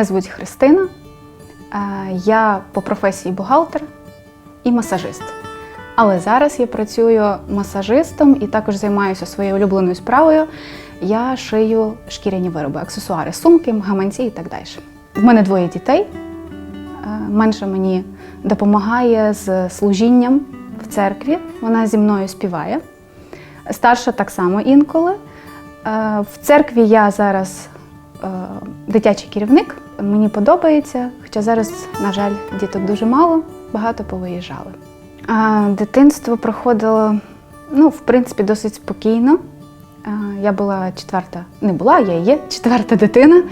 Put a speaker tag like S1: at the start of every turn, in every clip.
S1: Мене звуть Христина. Е, Я по професії бухгалтер і масажист. Але зараз я працюю масажистом і також займаюся своєю улюбленою справою. Я шию шкіряні вироби, аксесуари, сумки, гаманці і так далі. В мене двоє дітей. Е, Менша мені допомагає з служінням в церкві. Вона зі мною співає. Старша так само інколи. Е, В церкві я зараз дитячий керівник. Мені подобається, хоча зараз, на жаль, діток дуже мало, багато повиїжджали. А, Дитинство проходило, ну, в принципі, досить спокійно. Я була четверта, не була, я є четверта дитина.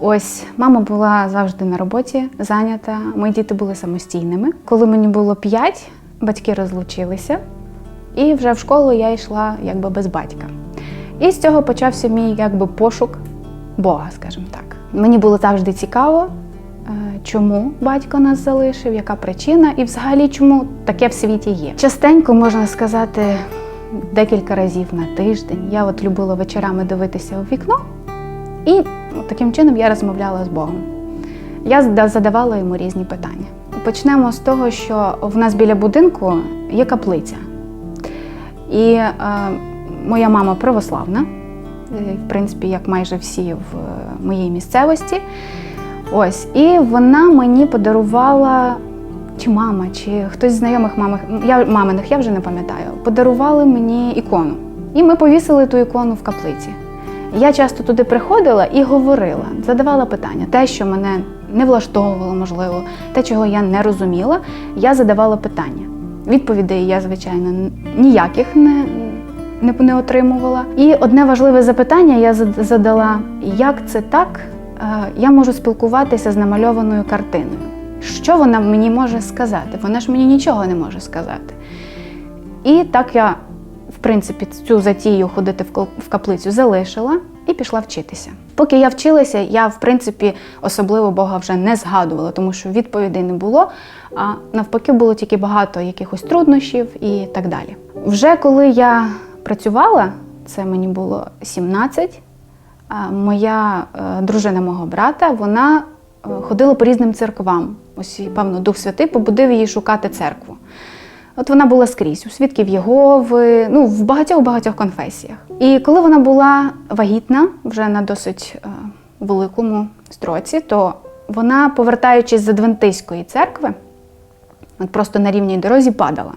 S1: Ось мама була завжди на роботі зайнята. Мої діти були самостійними. Коли мені було п'ять, батьки розлучилися, і вже в школу я йшла якби без батька. І з цього почався мій якби пошук Бога, скажімо так. Мені було завжди цікаво, е, чому батько нас залишив, яка причина, і взагалі чому таке в світі є. Частенько можна сказати декілька разів на тиждень. Я от любила вечорами дивитися у вікно, і таким чином я розмовляла з Богом. Я задавала йому різні питання. Почнемо з того, що в нас біля будинку є каплиця. І е, моя мама православна, е, в принципі, як майже всі в моїй місцевості. Ось, і вона мені подарувала, чи мама, чи хтось з знайомих мамих, я маминих, я вже не пам'ятаю, подарували мені ікону. І ми повісили ту ікону в каплиці. Я часто туди приходила і говорила, задавала питання. Те, що мене не влаштовувало, можливо, те, чого я не розуміла, я задавала питання. Відповідей я, звичайно, ніяких не, не, отримувала. І одне важливе запитання я задала: як це так? е, Я можу спілкуватися з намальованою картиною. Що вона мені може сказати? Вона ж мені нічого не може сказати. І так я, в принципі, цю затію ходити в каплицю залишила і пішла вчитися. Поки я вчилася, я, в принципі, особливо Бога вже не згадувала, тому що відповідей не було. А навпаки, було тільки багато якихось труднощів і так далі. Вже коли я працювала, це мені було 17, моя е, дружина мого брата, вона е, ходила по різним церквам. Ось, певно, Дух Святий побудив її шукати церкву. От вона була скрізь у свідків Єгови, ну в багатьох багатьох конфесіях. І коли вона була вагітна, вже на досить е, великому строці, то вона, повертаючись з Адвентистської церкви, от просто на рівній дорозі падала.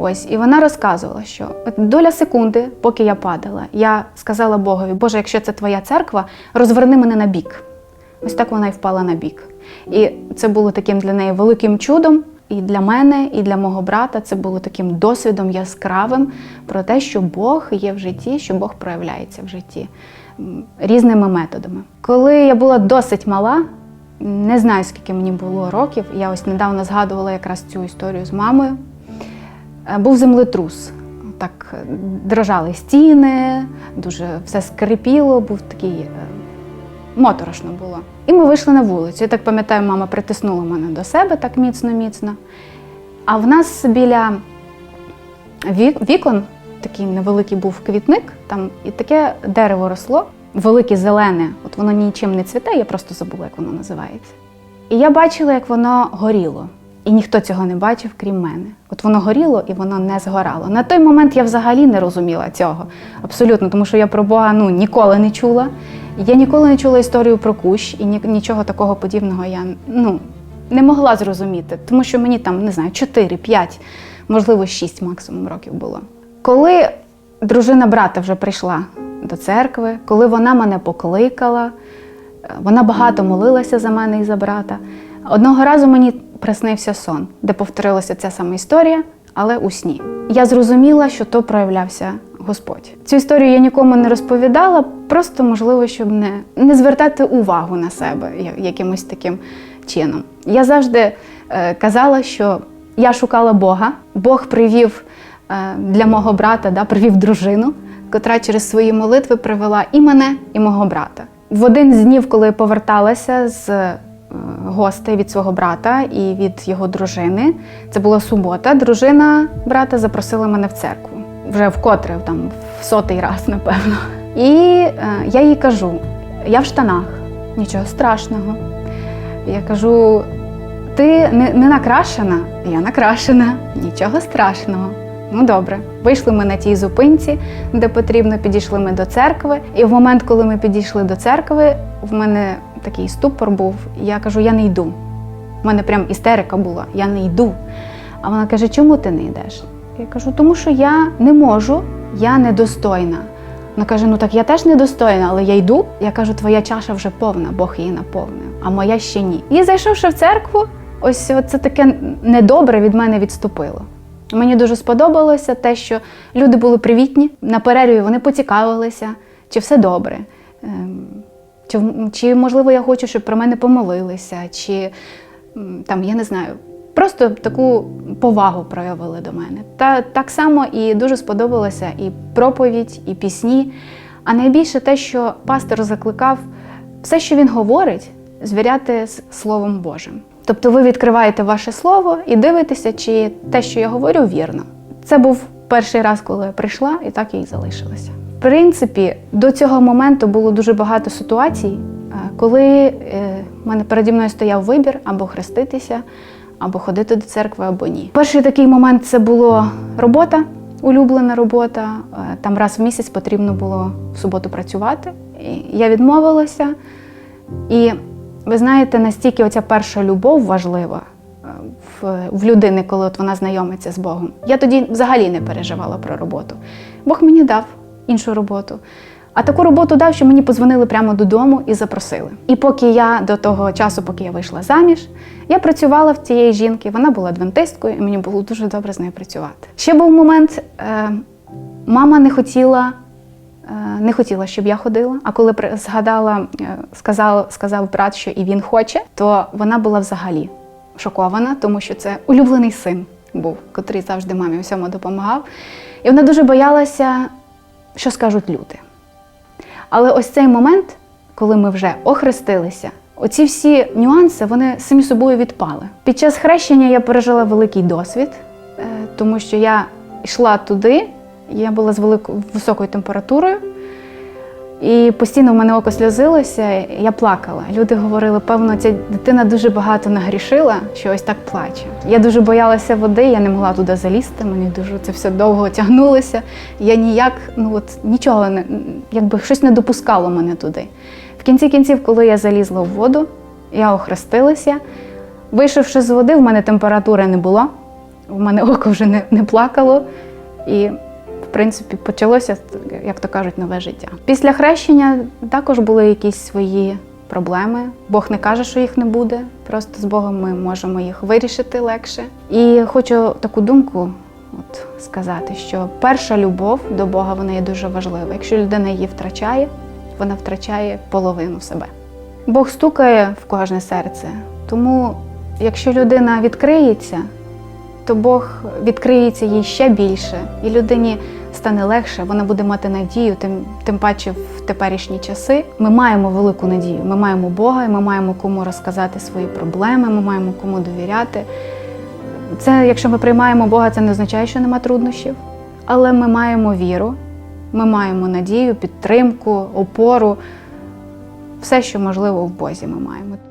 S1: Ось, і вона розказувала, що доля секунди, поки я падала, я сказала Богові, Боже, якщо це твоя церква, розверни мене на бік. Ось так вона і впала на бік. І це було таким для неї великим чудом. І для мене, і для мого брата це було таким досвідом яскравим про те, що Бог є в житті, що Бог проявляється в житті різними методами. Коли я була досить мала, не знаю скільки мені було років, я ось недавно згадувала якраз цю історію з мамою. Е, Був землетрус. Так е, дрожали стіни, дуже все скрипіло, був такий е, моторошно було. І ми вийшли на вулицю. Я так пам'ятаю, мама притиснула мене до себе так міцно-міцно. А в нас біля вікон такий невеликий був квітник, там і таке дерево росло, велике зелене, от воно нічим не цвіте, я просто забула, як воно називається. І я бачила, як воно горіло. І ніхто цього не бачив, крім мене. От воно горіло і воно не згорало. На той момент я взагалі не розуміла цього. Абсолютно, тому що я про Бога ну, ніколи не чула. Я ніколи не чула історію про кущ і нічого такого подібного я ну, не могла зрозуміти, тому що мені там, не знаю, 4-5, можливо, 6 максимум років було. Коли дружина брата вже прийшла до церкви, коли вона мене покликала, е, вона багато молилася за мене і за брата. Одного разу мені приснився сон, де повторилася ця сама історія, але у сні. Я зрозуміла, що то проявлявся Господь. Цю історію я нікому не розповідала, просто можливо, щоб не, не звертати увагу на себе якимось таким чином. Я завжди е, казала, що я шукала Бога. Бог привів е, для мого брата, да, привів дружину, котра через свої молитви привела і мене, і мого брата. В один з днів, коли я поверталася з гостей від свого брата і від його дружини, це була субота. Дружина брата запросила мене в церкву. Вже вкотре, там, в сотий раз, напевно. І е, я їй кажу: я в штанах, нічого страшного. Я кажу: ти не, не накрашена? Я накрашена, нічого страшного. Ну добре, вийшли ми на тій зупинці, де потрібно, підійшли ми до церкви. І в момент, коли ми підійшли до церкви, в мене такий ступор був. Я кажу, я не йду. У мене прям істерика була, я не йду. А вона каже, чому ти не йдеш? Я кажу, тому що я не можу, я недостойна. Вона каже: ну так я теж недостойна, але я йду. Я кажу, твоя чаша вже повна, Бог її наповнив, а моя ще ні. І зайшовши в церкву, ось це таке недобре від мене відступило. Мені дуже сподобалося те, що люди були привітні. На перерві вони поцікавилися, чи все добре. Чи, чи можливо я хочу, щоб про мене помолилися, чи там, я не знаю, просто таку повагу проявили до мене. Та так само і дуже сподобалося і проповідь, і пісні. А найбільше те, що пастор закликав все, що він говорить, звіряти з Словом Божим. Тобто ви відкриваєте ваше слово і дивитеся, чи те, що я говорю, вірно. Це був перший раз, коли я прийшла, і так я і залишилася. Принципі, до цього моменту було дуже багато ситуацій, е, коли е, в мене переді мною стояв вибір або хреститися, або ходити до церкви, або ні. Перший такий момент це була робота, улюблена робота. Е, Там раз в місяць потрібно було в суботу працювати. Я відмовилася. І ви знаєте, настільки оця перша любов важлива в, в людини, коли от вона знайомиться з Богом. Я тоді взагалі не переживала про роботу. Бог мені дав іншу роботу. А таку роботу дав, що мені позвонили прямо додому і запросили. І поки я до того часу, поки я вийшла заміж, я працювала в цієї жінки. Вона була адвентисткою, і мені було дуже добре з нею працювати. Ще був момент, е, мама не хотіла Е, не хотіла, щоб я ходила. А коли згадала, е, сказав, сказав брат, що і він хоче, то вона була взагалі шокована, тому що це улюблений син був, котрий завжди мамі всьому допомагав. І вона дуже боялася, що скажуть люди. Але ось цей момент, коли ми вже охрестилися, оці всі нюанси вони самі собою відпали. Під час хрещення я пережила великий досвід, е, тому що я йшла туди, я була з великою високою температурою, і постійно в мене око сльозилося, я плакала. Люди говорили, певно, ця дитина дуже багато нагрішила, що ось так плаче. Я дуже боялася води, я не могла туди залізти, мені дуже це все довго тягнулося. Я ніяк, ну от нічого не якби щось не допускало мене туди. В кінці кінців, коли я залізла в воду, я охрестилася. Вийшовши з води, в мене температури не було, в мене око вже не, не плакало. І принципі, почалося, як то кажуть, нове життя. Після хрещення також були якісь свої проблеми. Бог не каже, що їх не буде. Просто з Богом ми можемо їх вирішити легше. І хочу таку думку от, сказати, що перша любов до Бога вона є дуже важлива. Якщо людина її втрачає, вона втрачає половину себе. Бог стукає в кожне серце. Тому, якщо людина відкриється, то Бог відкриється їй ще більше, і людині стане легше, вона буде мати надію, тим, тим паче в теперішні часи. Ми маємо велику надію. Ми маємо Бога, і ми маємо кому розказати свої проблеми, ми маємо кому довіряти. Це, якщо ми приймаємо Бога, це не означає, що нема труднощів, але ми маємо віру, ми маємо надію, підтримку, опору. Все, що можливо в Бозі, ми маємо.